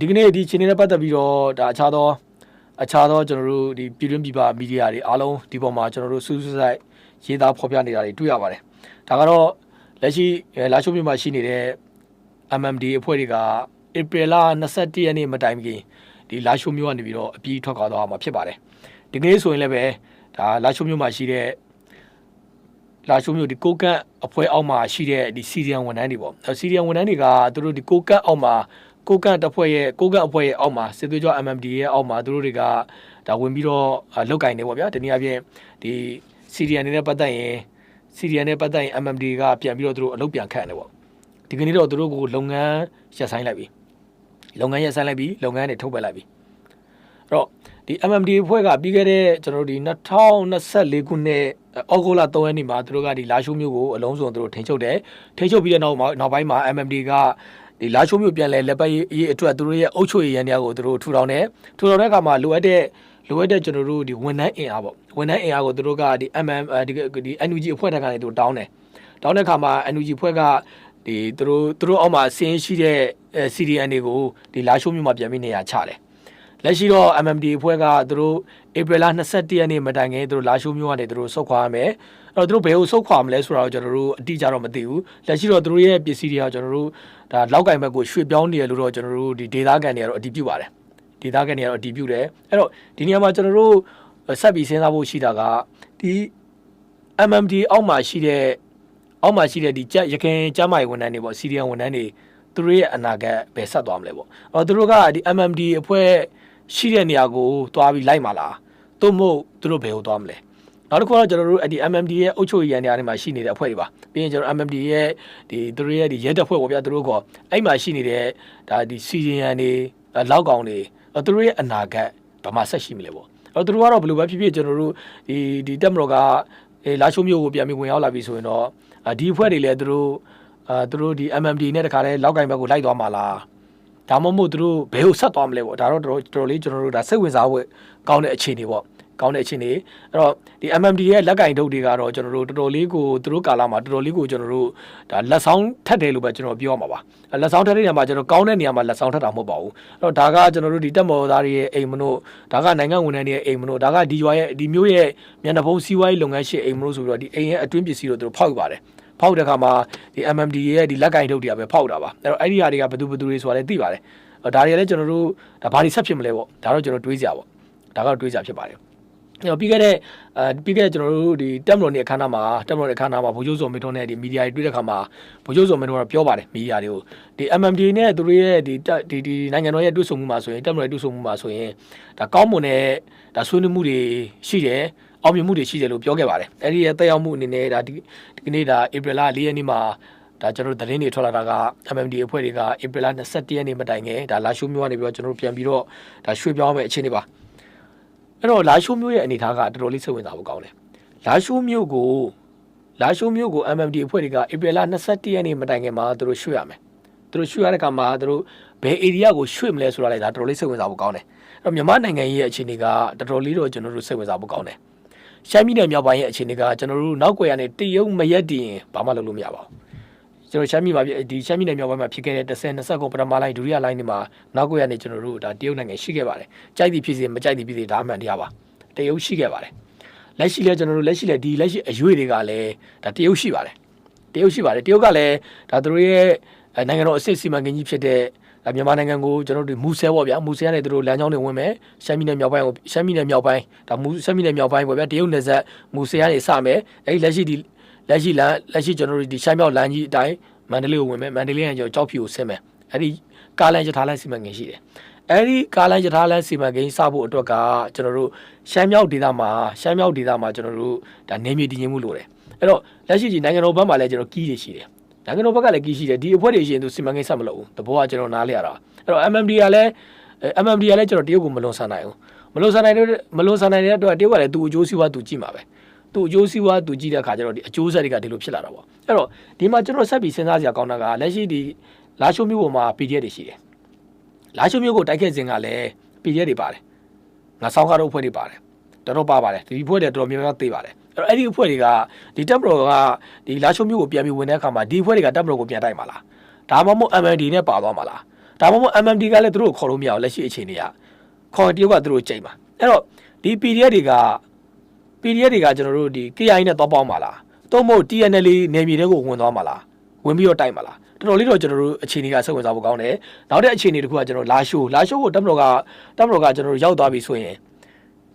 ဒီကနေ့ဒီအခြေအနေနဲ့ပတ်သက်ပြီးတော့ဒါအခြားသောအခြားသောကျွန်တော်တို့ဒီပြည်တွင်းပြည်ပမီဒီယာတွေအားလုံးဒီပေါ်မှာကျွန်တော်တို့စူးစူးဆိုင်ရေးသားဖော်ပြနေတာတွေတွေ့ရပါတယ်။ဒါကတော့လက်ရှိအဲလာရှိုးမြို့မှာရှိနေတဲ့ MMD အဖွဲ့တွေကဧပြီလ21ရက်နေ့မတိုင်ခင်ဒီလာရှိုးမြို့ကနေပြီးတော့အပြီးထွက်ခွာသွားမှာဖြစ်ပါတယ်။ဒီကနေ့ဆိုရင်လည်းပဲဒါလာရှိုးမြို့မှာရှိတဲ့ လာရှိုးမြို့ဒီကိုကန့်အဖွဲ့အောက်မှာရှိတဲ့ဒီစီရီယန်ဝန်ထမ်းတွေပေါ့အဲစီရီယန်ဝန်ထမ်းတွေကသူတို့ဒီကိုကန့်အောက်မှာကိုကန့်တပ်ဖွဲ့ရဲ့ကိုကန့်အဖွဲ့ရဲ့အောက်မှာစစ်သွေးကြော MMD ရဲ့အောက်မှာသူတို့တွေကဒါဝင်ပြီးတော့အာလောက်ကင်နေပေါ့ဗျာဒီနေ့အပြင်ဒီစီရီယန်တွေနဲ့ပတ်သက်ရင်စီရီယန်နဲ့ပတ်သက်ရင် MMD ကပြန်ပြီးတော့သူတို့အလုပ်ပြန်ခန့်တယ်ပေါ့ဒီကနေ့တော့သူတို့ကိုလုပ်ငန်းရပ်ဆိုင်းလိုက်ပြီလုပ်ငန်းရပ်ဆိုင်းလိုက်ပြီလုပ်ငန်းတွေထုတ်ပယ်လိုက်ပြီအဲ့တော့ ဒီ MMD အဖွဲ့ကပြီးခဲ့တဲ့ကျွန်တော်တို့ဒီ2024ခုနှစ်အောက်ဂိုလာ3ရက်နေ့မှာသူတို့ကဒီလာရှိုးမျိုးကိုအလုံးစုံသူတို့ထိန်းချုပ်တယ်ထိန်းချုပ်ပြီးတဲ့နောက်မှာနောက်ပိုင်းမှာ MMD ကဒီလာရှိုးမျိုးပြန်လဲလက်ပတ်ရေးအတွက်သူတို့ရဲ့အုပ်ချုပ်ရေးရန်တရားကိုသူတို့ထူထောင်တယ်ထူထောင်တဲ့အခါမှာလိုအပ်တဲ့လိုအပ်တဲ့ကျွန်တော်တို့ဒီဝန်ထမ်းအင်အားပေါ့ဝန်ထမ်းအင်အားကိုသူတို့ကဒီ MM ဒီဒီ NUG အဖွဲ့တက်ကနေသူတို့တောင်းတယ်တောင်းတဲ့အခါမှာ NUG အဖွဲ့ကဒီသူတို့သူတို့အောက်မှာစင်းရှိတဲ့ CDN တွေကိုဒီလာရှိုးမျိုးမှာပြန်ပြီးနေရာချတယ် လက်ရှိတော့ MMD အဖွဲ့ကသူတို့ဧပြီလ22ရက်နေ့မတိုင်ခင်သူတို့လာရှိုးမျိုးကနေသူတို့ဆုတ်ခွာရမယ်အဲ့တော့သူတို့ဘယ်ကိုဆုတ်ခွာမလဲဆိုတာကိုကျွန်တော်တို့အတိအကျတော့မသိဘူးလက်ရှိတော့သူတို့ရဲ့ပစ္စည်းတွေကကျွန်တော်တို့ဒါလောက်ကင်ဘက်ကိုရွှေ့ပြောင်းနေရလို့တော့ကျွန်တော်တို့ဒီဒေတာကန်တွေကတော့အတည်ပြုပါတယ်ဒေတာကန်တွေကတော့အတည်ပြုတယ်အဲ့တော့ဒီနေရာမှာကျွန်တော်တို့ဆက်ပြီးစဉ်းစားဖို့ရှိတာကဒီ MMD အောက်မှာရှိတဲ့အောက်မှာရှိတဲ့ဒီကြက်ရခင်ကျမ်းမာရေးဝန်ထမ်းတွေပေါ့စီရီယံဝန်ထမ်းတွေသူတို့ရဲ့အနာဂတ်ပဲဆက်သွားမလဲပေါ့အော်သူတို့ကဒီ MMD အဖွဲ့ ရှိတဲ့နေရာကိုသွားပြီးလိုက်มาလားသို့မဟုတ်သူတို့ဘယ်ကိုသွားမလဲနောက်တစ်ခုကတော့ကျွန်တော်တို့ဒီ MMD ရဲ့အုပ်ချုပ်ရေးရန်နေရာတွေမှာရှိနေတဲ့အဖွဲ့တွေပါပြီးရင်ကျွန်တော် MMD ရဲ့ဒီသူတို့ရဲ့ဒီရဲတပ်ဖွဲ့ပေါ့ဗျာသူတို့ကအဲ့မှာရှိနေတဲ့ဒါဒီစီရီယံတွေလောက်ကောင်တွေအဲ့သူတို့ရဲ့အနာဂတ်ဘာမှဆက်ရှိမလဲပေါ့အဲ့တော့သူတို့ကတော့ဘယ်လိုပဲဖြစ်ဖြစ်ကျွန်တော်တို့ဒီဒီတက်မတော်ကအဲလာချိုးမျိုးကိုပြန်ပြီးဝင်ရောက်လာပြီဆိုရင်တော့အာဒီအဖွဲ့တွေလည်းသူတို့အာသူတို့ဒီ MMD နဲ့တခါတည်းလောက်ကင်ဘက်ကိုလိုက်သွားမှာလား ဒါမှမဟုတ်သူတို့ဘယ်ကိုဆက်သွားမလဲပေါ့ဒါတော့တော်တော်လေးကျွန်တော်တို့ဒါစိတ်ဝင်စားဖို့ကောင်းတဲ့အခြေအနေပေါ့ကောင်းတဲ့အခြေအနေအဲ့တော့ဒီ MMD ရဲ့လက်ကင်ဒုတ်တွေကတော့ကျွန်တော်တို့တော်တော်လေးကိုသူတို့ကာလာမှာတော်တော်လေးကိုကျွန်တော်တို့ဒါလက်ဆောင်ထက်တယ်လို့ပဲကျွန်တော်ပြောရမှာပါလက်ဆောင်ထက်တဲ့နေရာမှာကျွန်တော်ကောင်းတဲ့နေရာမှာလက်ဆောင်ထက်တာမဟုတ်ပါဘူးအဲ့တော့ဒါကကျွန်တော်တို့ဒီတက်မော်သားတွေရဲ့အိမ်မလို့ဒါကနိုင်ငံဝန်ထမ်းတွေရဲ့အိမ်မလို့ဒါကဒီရွာရဲ့ဒီမျိုးရဲ့မျက်နှာဖုံးစီးပွားရေးလုပ်ငန်းရှင်အိမ်မလို့ဆိုပြီးတော့ဒီအိမ်ရဲ့အတွင်းပစ္စည်းတို့သူတို့ဖောက်ယူပါတယ် ဖောက်တဲ့ခါမှာဒီ MMD ရဲ့ဒီလက်ကင်ထုတ်တွေကပဲဖောက်တာပါအဲ့တော့အဲ့ဒီဟာတွေကဘယ်သူဘယ်သူတွေဆိုတာလည်းသိပါတယ်ဒါတွေကလည်းကျွန်တော်တို့ဒါဘာတွေဆက်ဖြစ်မလဲပေါ့ဒါတော့ကျွန်တော်တွေးကြပါဒါကတော့တွေးကြဖြစ်ပါတယ်ကျွန်တော်ပြီးခဲ့တဲ့အဲပြီးခဲ့တဲ့ကျွန်တော်တို့ဒီတက်မတော်နေအခမ်းအနားမှာတက်မတော်နေအခမ်းအနားမှာဗိုလ်ချုပ်စော်မင်းထွန်းနဲ့ဒီမီဒီယာတွေတွေ့တဲ့ခါမှာဗိုလ်ချုပ်စော်မင်းထွန်းကပြောပါတယ်မီဒီယာတွေကိုဒီ MMD နဲ့သူတို့ရဲ့ဒီဒီဒီနိုင်ငံတော်ရဲ့တွေ့ဆုံမှုမှာဆိုရင်တက်မတော်ရဲ့တွေ့ဆုံမှုမှာဆိုရင်ဒါကောင်းမွန်တဲ့ဒါဆွေးနွေးမှုတွေရှိတယ် အောင်မြင်မှုတွေရှိတယ်လို့ပြောခဲ့ပါတယ်အဲ့ဒီရဲ့တက်ရောက်မှုအနေနဲ့ဒါဒီဒီနေ့ဒါဧပြီလ၄ရက်နေ့မှာဒါကျွန်တော်တို့သတင်းတွေထွက်လာတာက MMD အဖွဲ့တွေကဧပြီလ21ရက်နေ့မတိုင်ခင်ဒါလာရှိုးမျိုးကနေပြီးတော့ကျွန်တော်တို့ပြန်ပြီးတော့ဒါရွှေ့ပြောင်းမဲ့အခြေအနေပါအဲ့တော့လာရှိုးမျိုးရဲ့အနေအထားကတော်တော်လေးစိတ်ဝင်စားဖို့ကောင်းတယ်လာရှိုးမျိုးကိုလာရှိုးမျိုးကို MMD အဖွဲ့တွေကဧပြီလ21ရက်နေ့မတိုင်ခင်မှာသူတို့ရွှေ့ရမယ်သူတို့ရွှေ့ရတဲ့ကမှာသူတို့ဘယ် area ကိုရွှေ့မလဲဆိုတာလည်းဒါတော်တော်လေးစိတ်ဝင်စားဖို့ကောင်းတယ်အဲ့တော့မြန်မာနိုင်ငံရဲ့အခြေအနေကတော်တော်လေးတော့ကျွန်တော်တို့စိတ်ဝင်စားဖို့ကောင်းတယ် ရှမ်းပြည်နယ်မြောက်ပိုင်းရဲ့အခြေအနေကကျွန်တော်တို့နောက်ွယ်ကနေတရုတ်မရက်တည်ရင်ဘာမှလုပ်လို့မရပါဘူးကျွန်တော်ရှမ်းပြည်မှာဒီရှမ်းပြည်နယ်မြောက်ပိုင်းမှာဖြစ်ခဲ့တဲ့10 20ခုပထမလိုင်းဒုတိယလိုင်းတွေမှာနောက်ကိုရနေကျွန်တော်တို့ဒါတရုတ်နိုင်ငံရှိခဲ့ပါတယ်။ကြိုက်သည်ဖြစ်စေမကြိုက်သည်ဖြစ်စေဒါအမှန်တရားပါ။တရုတ်ရှိခဲ့ပါတယ်။လက်ရှိလဲကျွန်တော်တို့လက်ရှိလဲဒီလက်ရှိအရွေတွေကလည်းဒါတရုတ်ရှိပါတယ်။တရုတ်ရှိပါတယ်။တရုတ်ကလည်းဒါသူတို့ရဲ့နိုင်ငံတော်အစစ်စီမံကိန်းကြီးဖြစ်တဲ့ဒါ မြန်မာနိုင်ငံကိုကျွန်တော်တို့မူဆဲပေါ့ဗျာမူဆဲကနေသူတို့လမ်းကြောင်းတွေဝင်မယ်ရှမ်းပြည်နယ်မြောက်ပိုင်းကိုရှမ်းပြည်နယ်မြောက်ပိုင်းဒါမူရှမ်းပြည်နယ်မြောက်ပိုင်းပေါ့ဗျာတရုတ်နယ်စပ်မူဆဲကနေစမယ်အဲဒီလက်ရှိဒီလက်ရှိလမ်းလက်ရှိကျွန်တော်တို့ဒီရှမ်းမြောက်လမ်းကြီးအတိုင်းမန္တလေးကိုဝင်မယ်မန္တလေးကကျွန်တော်ကြောက်ဖြူကိုဆင်းမယ်အဲ့ဒီကားလမ်းရထားလမ်းစီမံကိန်းရှိတယ်အဲ့ဒီကားလမ်းရထားလမ်းစီမံကိန်းစဖို့အတွက်ကကျွန်တော်တို့ရှမ်းမြောက်ဒေသမှာရှမ်းမြောက်ဒေသမှာကျွန်တော်တို့ဒါနေမြေတည်ငြိမ်မှုလိုတယ်အဲ့တော့လက်ရှိကြီးနိုင်ငံတော်ဘက်မှာလည်းကျွန်တော်ကီးတွေရှိတယ် နိုင်ငံတော်ဘက်ကလည်းကီးရှိတယ်ဒီအဖွဲ့တွေရှိရင်သူစီမံကိန်းဆက်မလုပ်ဘူးတဘောကကျွန်တော်နားလေရတာအဲ့တော့ MMD ကလည်း MMD ကလည်းကျွန်တော်တရုတ်ကိုမလွန်ဆန်နိုင်ဘူးမလွန်ဆန်နိုင်တဲ့မလွန်ဆန်နိုင်တဲ့အတွက်တရုတ်ကလည်းသူ့အကျိုးစီးပွားသူကြည့်မှာပဲသူ့အကျိုးစီးပွားသူကြည့်တဲ့အခါကျတော့ဒီအကျိုးဆက်တွေကဒီလိုဖြစ်လာတာပေါ့အဲ့တော့ဒီမှာကျွန်တော်ဆက်ပြီးစဉ်းစားစရာကောင်းတာကလက်ရှိဒီလာရှိုးမျိုးပေါ်မှာ PDF တွေရှိတယ်လာရှိုးမျိုးကိုတိုက်ခဲ့ခြင်းကလည်း PDF တွေပါတယ်ငါဆောင်းကားတို့အဖွဲ့တွေပါတယ်တော်တော်ပါပါတယ်ဒီအဖွဲ့တွေတော်တော်များများသိပါတယ်အဲ့ တော့အဲ့ဒီအဖွဲ့တွေကဒီတပ်မတော်ကဒီလာရှိုးမျိုးကိုပြန်ပြီးဝင်တဲ့အခါမှာဒီအဖွဲ့တွေကတပ်မတော်ကိုပြန်တိုက်မှာလားဒါမှမဟုတ် MND နဲ့ပါသွားမှာလားဒါမှမဟုတ် MMD ကလည်းသူတို့ကိုခေါ်လို့မရအောင်လက်ရှိအခြေအနေကခေါ်တရုတ်ကသူတို့ချိန်ပါအဲ့တော့ဒီ PDF တွေက PDF တွေကကျွန်တော်တို့ဒီ KI နဲ့တော့ပေါင်းပါလားသို့မဟုတ် TNL နေမြေတွေကိုဝင်သွားမှာလားဝင်ပြီးတော့တိုက်မှာလားတော်တော်လေးတော့ကျွန်တော်တို့အခြေအနေကစိတ်ဝင်စားဖို့ကောင်းတယ်နောက်တဲ့အခြေအနေတစ်ခုကကျွန်တော်လာရှိုးလာရှိုးကိုတပ်မတော်ကတပ်မတော်ကကျွန်တော်တို့ရောက်သွားပြီဆိုရင်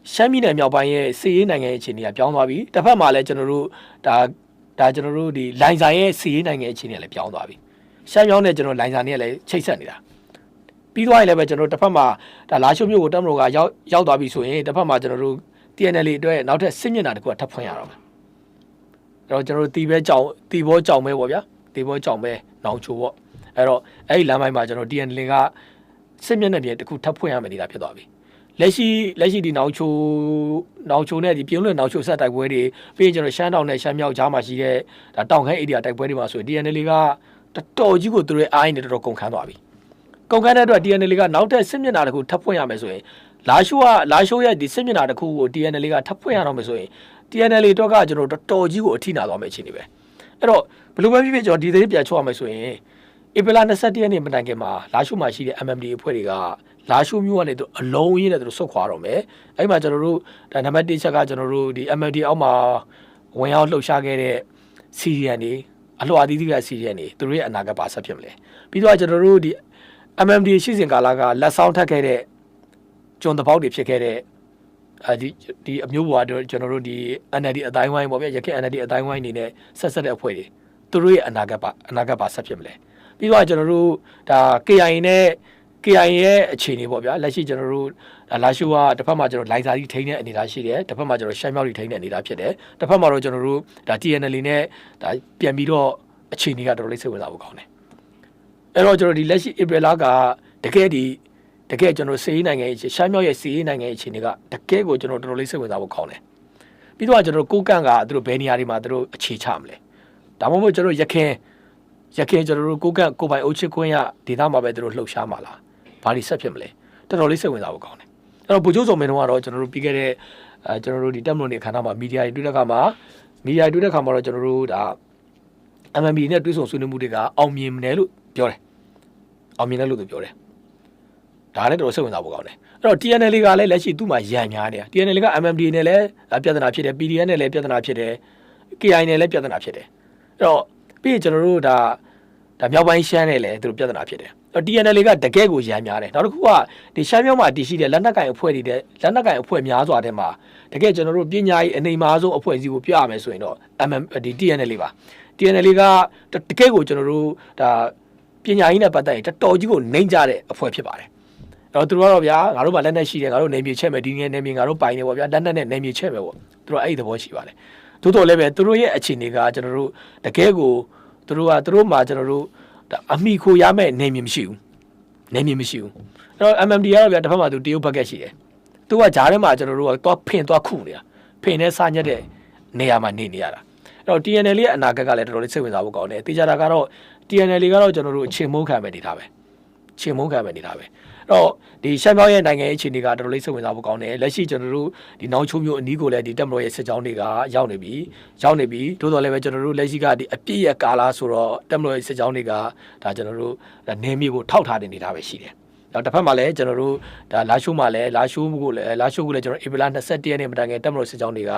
ရှမ်းပြည်နယ်မြောက်ပိုင်းရဲ့စစ်ရေးနိုင်ငံရဲ့အခြေအနေကပြောင်းသွားပြီတစ်ဖက်မှာလည်းကျွန်တော်တို့ဒါဒါကျွန်တော်တို့ဒီလိုင်ဇာရဲ့စီးရေးနိုင်ငံအခြေအနေကလည်းပြောင်းသွားပြီရှမ်းမြောင်းနဲ့ကျွန်တော်လိုင်ဇာနဲ့လည်းချိတ်ဆက်နေတာပြီးသွားရင်လည်းပဲကျွန်တော်တို့တစ်ဖက်မှာဒါလာရှုမြို့ကိုတက်မလို့ကရောက်ရောက်သွားပြီဆိုရင်တစ်ဖက်မှာကျွန်တော်တို့ TNL အတွက်နောက်ထပ်စစ်မျက်နှာတစ်ခုကထပ်ဖွင့်ရတော့မယ်အဲ့တော့ကျွန်တော်တို့တီပဲကြောင်တီဘောကြောင်ပဲပေါ့ဗျာတီဘောကြောင်ပဲနောင်ချိုပေါ့အဲ့တော့အဲ့ဒီလမ်းပိုင်းမှာကျွန်တော် TNL ကစစ်မျက်နှာပြင်တစ်ခုထပ်ဖွင့်ရမယ်နေတာဖြစ်သွားပြီ လက်ရှိလက်ရှိဒီနောက်ချိုနောက်ချိုနဲ့ဒီပြုံးလွင်နောက်ချိုဆက်တိုက်ပွဲတွေပြီးရင်ကျွန်တော်ရှမ်းတောင်နဲ့ရှမ်းမြောက်ကြားမှာရှိတဲ့ဒါတောင်ခိုင်း area တိုက်ပွဲတွေမှာဆိုရင် DNL ကတော်တော်ကြီးကိုသူတို့ရဲ့အားရင်းနဲ့တော်တော်ကုန်ခန်းသွားပြီကုန်ခန်းတဲ့အတွက် DNL ကနောက်ထပ်စစ်မျက်နှာတစ်ခုထပ်ဖွင့်ရမယ်ဆိုရင်လာရှိုးကလာရှိုးရဲ့ဒီစစ်မျက်နှာတစ်ခုကို DNL ကထပ်ဖွင့်ရတော့မယ်ဆိုရင် DNL အတွက်ကကျွန်တော်တော်တော်ကြီးကိုအထိနာသွားမယ့်အခြေအနေပဲအဲ့တော့ဘယ်လိုပဲဖြစ်ဖြစ်ကျွန်တော်ဒီသတင်းပြန်ချောရမယ်ဆိုရင်ဧပြီလ22ရက်နေ့မတိုင်ခင်မှာလာရှုမှာရှိတဲ့ MMD အဖွဲ့တွေက လာရှုမျိုးကနေသူအလုံးရင်းနဲ့သူတို့ဆုတ်ခွာတော့မယ်အဲ့မှာကျွန်တော်တို့ဒါနံပါတ်1ချက်ကကျွန်တော်တို့ဒီ MMD အောက်မှာဝင်ရောက်လှုပ်ရှားခဲ့တဲ့ CDN တွေအလှော်အသီးသီးက CDN တွေသူတို့ရဲ့အနာဂတ်ပါဆက်ဖြစ်မလဲပြီးတော့ကျွန်တော်တို့ဒီ MMD ရှိစဉ်ကာလကလက်ဆောင်ထပ်ခဲ့တဲ့ကျွန်တပေါက်တွေဖြစ်ခဲ့တဲ့အဲဒီဒီအမျိုးဘွားတို့ကျွန်တော်တို့ဒီ NLD အတိုင်းဝိုင်းပေါ့ဗျာရခိုင် NLD အတိုင်းဝိုင်းနေနဲ့ဆက်ဆက်တဲ့အဖွဲ့တွေသူတို့ရဲ့အနာဂတ်ပါအနာဂတ်ပါဆက်ဖြစ်မလဲပြီးတော့ကျွန်တော်တို့ဒါ KIA နဲ့ KIA ရဲ့အခြေအနေပေါ့ဗျာလက်ရှိကျွန်တော်တို့ဒါလာရှိုးကတစ်ဖက်မှာကျွန်တော်လိုင်စာကြီးထိန်းတဲ့အနေအထားရှိတယ်တစ်ဖက်မှာကျွန်တော်ရှမ်းမြောက်ကြီးထိန်းတဲ့အနေအထားဖြစ်တယ်တစ်ဖက်မှာတော့ကျွန်တော်တို့ဒါ TNL နဲ့ဒါပြန်ပြီးတော့အခြေအနေကတော်တော်လေးစိတ်ဝင်စားဖို့ကောင်းတယ်အဲ့တော့ကျွန်တော်ဒီလက်ရှိ April လကတကယ်ဒီတကယ်ကျွန်တော်စီးရေးနိုင်ငံရဲ့ရှမ်းမြောက်ရဲ့စီးရေးနိုင်ငံရဲ့အခြေအနေကတကယ်ကိုကျွန်တော်တော်တော်လေးစိတ်ဝင်စားဖို့ကောင်းတယ်ပြီးတော့ကျွန်တော်ကိုကန့်ကသူတို့ဘယ်နေရာတွေမှာသူတို့အခြေချမလဲဒါမှမဟုတ်ကျွန်တော်ရခင်ရခင်ကျွန်တော်တို့ကိုကန့်ကိုပိုင်အုပ်ချစ်ခွင့်ရဒေသမှာပဲသူတို့လှုပ်ရှားမှာလား ဘာတွေဆက်ဖြစ်မလဲတော်တော်လေးစိတ်ဝင်စားဖို့ကောင်းတယ်အဲ့တော့ဗိုလ်ချုပ်စုံမင်းတို့ကတော့ကျွန်တော်တို့ပြီးခဲ့တဲ့အဲကျွန်တော်တို့ဒီတက်မလို့နေခန္ဓာမှာမီဒီယာတွေတွေ့တဲ့ခါမှာမီဒီယာတွေတွေ့တဲ့ခါမှာတော့ကျွန်တော်တို့ဒါ MMB နဲ့တွေ့ဆုံဆွေးနွေးမှုတွေကအောင်မြင်တယ်လို့ပြောတယ်အောင်မြင်တယ်လို့သူပြောတယ်ဒါလည်းတော်တော်စိတ်ဝင်စားဖို့ကောင်းတယ်အဲ့တော့ TNL ကလည်းလက်ရှိသူ့မှာရန်များနေတာ TNL က MMD နဲ့လည်းပြဿနာဖြစ်တယ် PDN နဲ့လည်းပြဿနာဖြစ်တယ် KI နဲ့လည်းပြဿနာဖြစ်တယ်အဲ့တော့ပြီးရင်ကျွန်တော်တို့ဒါဒါမြောက်ပိုင်းရှမ်းနဲ့လည်းသူတို့ပြဿနာဖြစ်တယ်အဲ့ တော့ TNL ကတကယ်ကိုရန်များတယ်နောက်တစ်ခုကဒီရှမ်းမြောက်မှာတည်ရှိတဲ့လက်နက်ကင်အဖွဲ့တွေတဲ့လက်နက်ကင်အဖွဲ့များစွာတဲ့မှာတကယ်ကျွန်တော်တို့ပညာရေးအနေမားဆုံးအဖွဲ့အစည်းကိုပြရမယ်ဆိုရင်တော့ MM ဒီ TNL ပါ TNL ကတကယ်ကိုကျွန်တော်တို့ဒါပညာရေးနဲ့ပတ်သက်ရင်တော်တော်ကြီးကိုနှိမ့်ကြတဲ့အဖွဲ့ဖြစ်ပါတယ်အဲ့တော့သူတို့ကတော့ဗျာငါတို့မှာလက်နက်ရှိတယ်ငါတို့နေမြေချက်မယ်ဒီငယ်နေမြေငါတို့ပိုင်နေပေါ့ဗျာလက်နက်နဲ့နေမြေချက်မယ်ပေါ့သူတို့အဲ့ဒီသဘောရှိပါတယ်သို့တော်လည်းပဲသူတို့ရဲ့အခြေအနေကကျွန်တော်တို့တကယ်ကိုသူတို့ကသူတို့မှာကျွန်တော်တို့ ဒါအမိခိုရမဲ့နေမြေမရှိဘူးနေမြေမရှိဘူးအဲ့တော့ MMD ကတော့ဗျာတစ်ဖက်မှာသူတရုတ်ဘက်ကက်ရှိတယ်သူကဂျားထဲမှာကျွန်တော်တို့ကသွားဖင်သွားခုနေတာဖင်နဲ့စားညက်တဲ့နေရာမှာနေနေရတာအဲ့တော့ TNL ရဲ့အနာဂတ်ကလည်းတော်တော်လေးစိတ်ဝင်စားဖို့ကောင်းတယ်။တေချာတာကတော့ TNL ကတော့ကျွန်တော်တို့ချိန်မုန်းခံမဲ့နေတာပဲ။ချိန်မုန်းခံမဲ့နေတာပဲ။အဲ့ တော့ဒီရှမ်းမြောက်ရဲ့နိုင်ငံရေးအခြေအနေကတော်တော်လေးစိတ်ဝင်စားဖို့ကောင်းတယ်။လက်ရှိကျွန်တော်တို့ဒီနောင်ချိုးမျိုးအနီးကိုလည်းဒီတက်မတော်ရဲ့စစ်ကြောင်းတွေကရောက်နေပြီ။ရောက်နေပြီ။သို့တော်လည်းပဲကျွန်တော်တို့လက်ရှိကဒီအပြည့်ရဲ့ကာလာဆိုတော့တက်မတော်ရဲ့စစ်ကြောင်းတွေကဒါကျွန်တော်တို့ဒါနေမြေကိုထောက်ထားတဲ့နေတာပဲရှိတယ်။နောက်တစ်ဖက်မှာလည်းကျွန်တော်တို့ဒါလာရှိုးမှာလည်းလာရှိုးကိုလည်းလာရှိုးကိုလည်းကျွန်တော်ဧပြီလ21ရက်နေ့မှာတိုင်ငယ်တက်မတော်စစ်ကြောင်းတွေက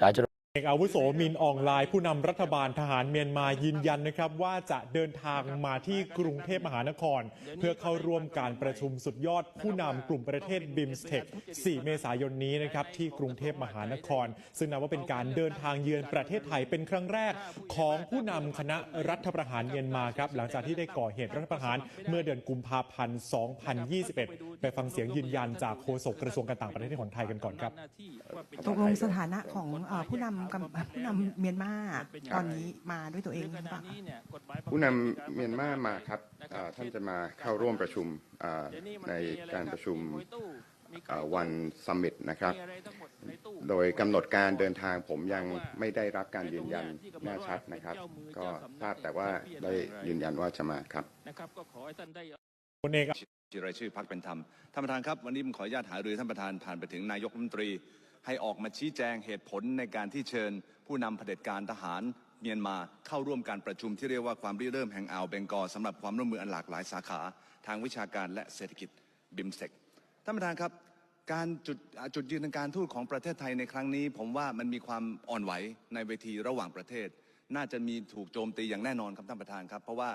ဒါကျွန်တော် เอกอาวุโสมินออนไลน์ผู้นำรัฐบาลทหารเมียนมายืนยันนะครับ ว่าจะเดินทางมาที่กรุงเทพมหานคร เพื่อเข้าร่วมการประชุมสุดยอดผู้นำกลุ่มประเทศบิมสเทค4เมษายนนี้นะครับที่กรุงเทพมหานคร ซึ่งนับว่าเป็นการเดินทางเยือนประเทศไทยเป็นครั้งแรกของผู้นำคณะรัฐประหารเมียนมาครับหลังจากที่ได้ก่อเหตุรัฐประหารเมื่อเดือนกุมภาพันธ์ 2021 ไปฟังเสียงยืนยันจากโฆษกกระทรวงการต่างประเทศของไทยกันก่อนครับตกลงสถานะของเอ่อผู้นำกัมผู้นำเมียนมาตอนนี้มาด้วยตัวเองหรือเปล่าคะผู้นำเมียนมามาครับเอ่อท่านจะมาเข้าร่วมประชุมเอ่อในการประชุมเอ่อวันซัมมิตนะครับ โดยกำหนดการเดินทางผมยังไม่ได้รับการยืนยันแน่ชัดนะครับ ก็ทราบแต่ว่าได้ยืนยันว่าจะมาครับนะครับก็ขอให้ท่านได้คนเอกชื่อรายชื่อพักเป็นธรรมท่านประธานครับ วันนี้ผมขออนุญาตหารือท่านประธานผ่านไปถึงนายกรัฐมนตรี ให้ออกมาชี้แจงเหตุผลในการที่เชิญ ผู้นำเผด็จการทหารเมียนมาเข้าร่วมการประชุมที่เรียกว่าความริเริ่มแห่งอ่าวเบงกอลสำหรับความร่วมมืออันหลากหลายสาขา ทางวิชาการและเศรษฐกิจบิมเซกท่านประธานครับ การจุดจุดยืนทางการทูตของประเทศไทยในครั้งนี้ ผมว่ามันมีความอ่อนไหวในเวทีระหว่างประเทศ น่าจะมีถูกโจมตีอย่างแน่นอนครับท่านประธานครับ เพราะว่า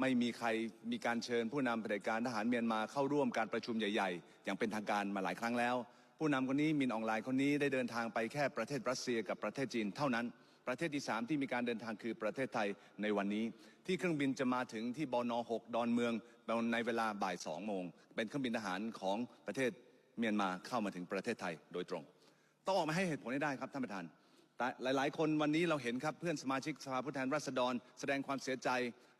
ไม่มีใครมีการเชิญผู้นำเผด็จการทหารเมียนมาเข้าร่วมการประชุมใหญ่ ๆ อย่างเป็นทางการมาหลายครั้งแล้ว ผู้นำคนนี้มินออนไลน์คนนี้ได้เดินทางไปแค่ประเทศรัสเซียกับประเทศจีนเท่านั้น ประเทศที่ 3 ที่มีการเดินทางคือประเทศไทยในวันนี้ ที่เครื่องบินจะมาถึงที่บน6ดอนเมืองในเวลาบ่าย2โมงเป็นเครื่องบินทหารของประเทศเมียนมาเข้ามาถึงประเทศไทยโดยตรง ต้องออกมาให้เหตุผลให้ได้ครับท่านประธานแต่หลาย ๆ คนวันนี้เราเห็นครับเพื่อนสมาชิกสภาผู้แทนราษฎร แสดงความเสียใจ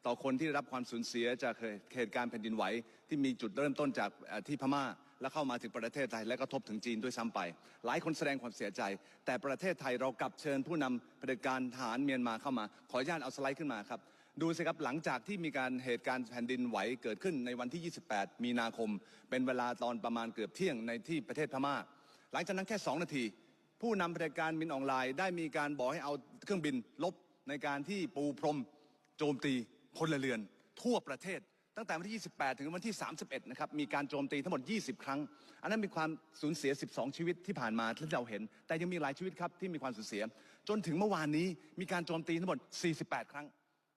ต่อคนที่ได้รับความสูญเสียจากเหตุการณ์แผ่นดินไหวที่มีจุดเริ่มต้นจากที่พม่า และเข้ามาถึงประเทศไทยและกระทบถึงจีนด้วยซ้ำไป หลายคนแสดงความเสียใจ แต่ประเทศไทยเรากลับเชิญผู้นำเผด็จการทหารเมียนมาเข้ามา ขออนุญาตเอาสไลด์ขึ้นมาครับดูสิครับหลังจากที่มีการเหตุการณ์แผ่นดินไหวเกิดขึ้นในวันที่ 28 มีนาคม เป็นเวลาตอนประมาณเกือบเที่ยงในที่ประเทศพม่า หลังจากนั้นแค่ 2 นาที ผู้นำเผด็จการมินออนไลน์ได้มีการบอกให้เอาเครื่องบินลบในการที่ปูพรม โจมตีพลเรือน ทั่วประเทศ ตั้งแต่วันที่ 28 ถึงวันที่ 31 นะครับ มีการโจมตีทั้งหมด 20 ครั้ง อันนั้นมีความสูญเสีย 12 ชีวิตที่ผ่านมาที่เราเห็น แต่ยังมีหลายชีวิตครับที่มีความสูญเสีย จนถึงเมื่อวานนี้มีการโจมตีทั้งหมด 48 ครั้ง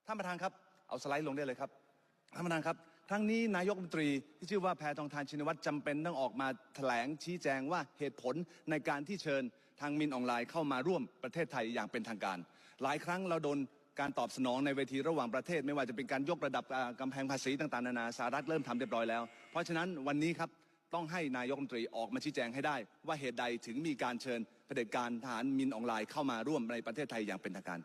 ท่านประธานครับ เอาสไลด์ลงได้เลยครับ ท่านประธานครับ ครั้งนี้นายกรัฐมนตรีที่ชื่อว่าแพทองทานชินวัตรจำเป็นต้องออกมาแถลงชี้แจงว่าเหตุผลในการที่เชิญทางมินออนไลน์เข้ามาร่วมประเทศไทยอย่างเป็นทางการ หลายครั้งเราโดน การตอบสนองในเวทีระหว่างประเทศ ไม่ว่าจะเป็นการยกระดับกำแพงภาษีต่างๆนานาสหรัฐเริ่มทำเรียบร้อยแล้ว เพราะฉะนั้นวันนี้ครับต้องให้นายกรัฐมนตรีออกมาชี้แจงให้ได้ ว่าเหตุใดถึงมีการเชิญเผด็จการทหารมินออนไลน์เข้ามาร่วมในประเทศไทยอย่างเป็นทางการ